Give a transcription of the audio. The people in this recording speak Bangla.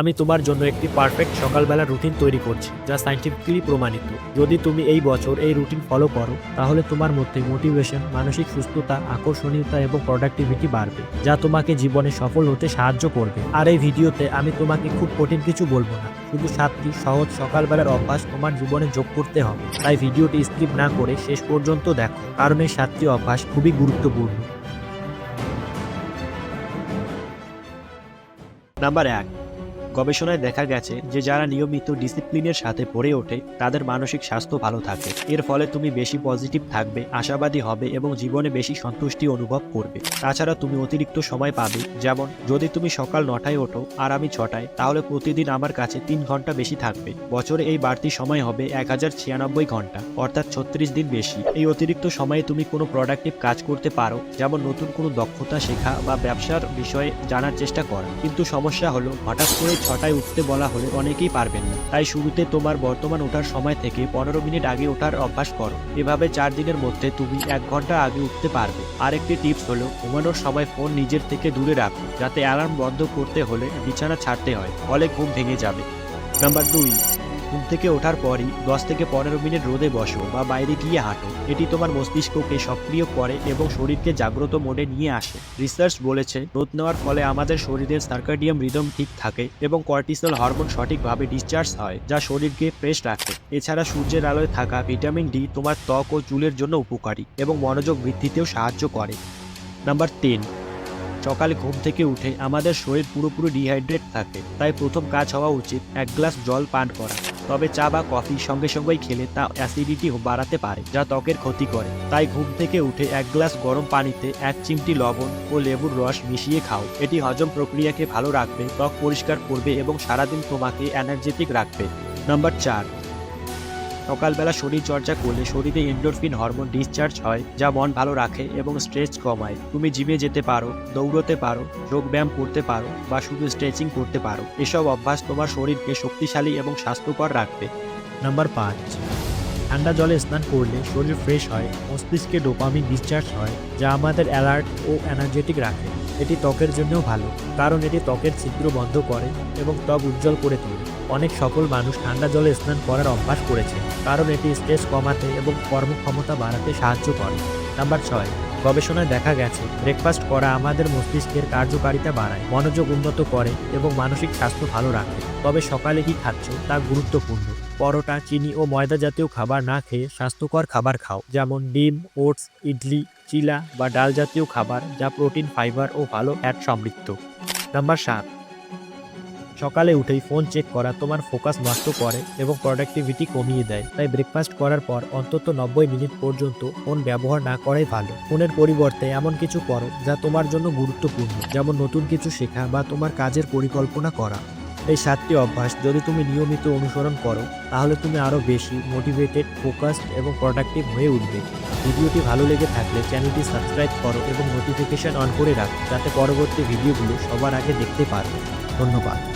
আমি তোমার জন্য একটি পারফেক্ট সকালবেলা রুটিন তৈরি করছি, যা সাইন্টিফিক্যালি প্রমাণিত। যদি তুমি এই বছর এই রুটিন ফলো করো, তাহলে তোমার মধ্যে মোটিভেশন মানসিক সুস্থতা, আকর্ষণীয়তা এবং প্রোডাক্টিভিটি বাড়বে, যা তোমাকে জীবনে সফল হতে সাহায্য করবে। আর এই ভিডিওতে আমি তোমাকে খুব কঠিন কিছু বলব না, শুধু সাতটি সহজ সকালবেলার অভ্যাস তোমার জীবনে যোগ করতে হবে। তাই ভিডিওটি স্কিপ না করে শেষ পর্যন্ত দেখো, কারণ এই সাতটি অভ্যাস খুবই গুরুত্বপূর্ণ। নাম্বার এক। গবেষণায় দেখা গেছে যে যারা নিয়মিত ডিসিপ্লিনের সাথে পড়ে ওঠে, তাদের মানসিক স্বাস্থ্য ভালো থাকে। এর ফলে তুমি বেশি পজিটিভ থাকবে, আশাবাদী হবে এবং জীবনে বেশি সন্তুষ্টি অনুভব করবে। তাছাড়া তুমি অতিরিক্ত সময় পাবে, যেমন, যদি তুমি সকাল নটায় ওঠো আর আমি ছটায়, তাহলে প্রতিদিন আমার কাছে তিন ঘণ্টা বেশি থাকবে। বছরে এই বাড়তি সময় হবে এক হাজার ছিয়ানব্বই ঘণ্টা, অর্থাৎ ছত্রিশ দিন বেশি। এই অতিরিক্ত সময়ে তুমি কোনো প্রোডাক্টিভ কাজ করতে পারো, যেমন নতুন কোনো দক্ষতা শেখা বা ব্যবসার বিষয়ে জানার চেষ্টা করা। কিন্তু সমস্যা হলো, হঠাৎ করে ছটায় উঠতে বলা হলে অনেকেই পারবেন না। তাই শুরুতে তোমার বর্তমান ওঠার সময় থেকে পনেরো মিনিট আগে ওঠার অভ্যাস করো। এভাবে চার দিনের মধ্যে তুমি এক ঘণ্টা আগে উঠতে পারবে। আরেকটি টিপস হলো, ঘুমানোর সময় ফোন নিজের থেকে দূরে রাখো। যাতে অ্যালার্ম বন্ধ করতে হলে বিছানা ছাড়তে হয়, ফলে ঘুম ভেঙে যাবে। নাম্বার দুই ঘুম থেকে ওঠার পরই দশ থেকে পনেরো মিনিট রোদে বসো বা বাইরে গিয়ে হাঁটো। এটি তোমার মস্তিষ্ককে সক্রিয় করে এবং শরীরকে জাগ্রত মোডে নিয়ে আসে। রিসার্চ বলেছে, রোদ নেওয়ার ফলে আমাদের শরীরের সার্কাডিয়াম রিদম ঠিক থাকে এবং কর্টিসল হরমোন সঠিকভাবে ডিসচার্জ হয়, যা শরীরকে ফ্রেশ রাখে। এছাড়া সূর্যের আলোয় থাকা ভিটামিন ডি তোমার ত্বক ও চুলের জন্য উপকারী এবং মনোযোগ বৃদ্ধিতেও সাহায্য করে। নাম্বার তিন সকালে ঘুম থেকে উঠে আমাদের শরীর পুরোপুরি ডিহাইড্রেট থাকে, তাই প্রথম কাজ হওয়া উচিত এক গ্লাস জল পান করা। তবে চা বা কফি সঙ্গে সঙ্গেই খেলে তা অ্যাসিডিটি বাড়াতে পারে, যা ত্বকের ক্ষতি করে। তাই ঘুম থেকে উঠে এক গ্লাস গরম পানিতে এক চিমটি লবণ ও লেবুর রস মিশিয়ে খাও। এটি হজম প্রক্রিয়াকে ভালো রাখবে, ত্বক পরিষ্কার করবে এবং সারাদিন তোমাকে এনার্জেটিক রাখবে। নাম্বার চার সকালবেলা শরীর চর্চা করলে শরীরে এন্ডোরফিন হরমোন ডিসচার্জ হয়, যা মন ভালো রাখে এবং স্ট্রেস কমায় তুমি জিমে যেতে পারো, দৌড়তে পারো যোগ ব্যায়াম করতে পারো বা শুধু স্ট্রেচিং করতে পারো। এসব অভ্যাস তোমার শরীরকে শক্তিশালী এবং স্বাস্থ্যকর রাখবে। নাম্বার পাঁচ, ঠান্ডা জলে স্নান করলে শরীর ফ্রেশ হয়, মস্তিষ্কে ডোপামিন ডিসচার্জ হয়, যা আমাদের অ্যালার্ট ও এনার্জেটিক রাখে। এটি ত্বকের জন্যও ভালো, কারণ এটি ত্বকের ছিদ্র বন্ধ করে এবং ত্বক উজ্জ্বল করে তোলে। অনেক সফল মানুষ ঠান্ডা জলে স্নান করার অভ্যাস করেছে, কারণ এটি স্ট্রেস কমাতে এবং কর্মক্ষমতা বাড়াতে সাহায্য করে। নাম্বার ছয়, গবেষণায় দেখা গেছে ব্রেকফাস্ট করা আমাদের মস্তিষ্কের কার্যকারিতা বাড়ায়, মনোযোগ উন্নত করে এবং মানসিক স্বাস্থ্য ভালো রাখে। তবে সকালে কি খাচ্ছ তা গুরুত্বপূর্ণ। পরোটা, চিনি ও ময়দা জাতীয় খাবার না খেয়ে স্বাস্থ্যকর খাবার খাও, যেমন ডিম, ওটস, ইডলি, চিলা বা ডাল জাতীয় খাবার যা প্রোটিন, ফাইবার ও ভালো ফ্যাট সমৃদ্ধ। নাম্বার সাত সকালে উঠেই ফোন চেক করা তোমার ফোকাস নষ্ট করে এবং প্রোডাক্টিভিটি কমিয়ে দেয়। তাই ব্রেকফাস্ট করার পর অন্তত নব্বই মিনিট পর্যন্ত ফোন ব্যবহার না করাই ভালো। ফোনের পরিবর্তে এমন কিছু করো যা তোমার জন্য গুরুত্বপূর্ণ, যেমন নতুন কিছু শেখা বা তোমার কাজের পরিকল্পনা করা। এই সাতটি অভ্যাস যদি তুমি নিয়মিত অনুসরণ করো, তাহলে তুমি আরও বেশি মোটিভেটেড ফোকাসড এবং প্রোডাক্টিভ হয়ে উঠবে। ভিডিওটি ভালো লেগে থাকলে চ্যানেলটি সাবস্ক্রাইব করো এবং নোটিফিকেশন অন করে রাখো, যাতে পরবর্তী ভিডিওগুলো সবার আগে দেখতে পারো। ধন্যবাদ।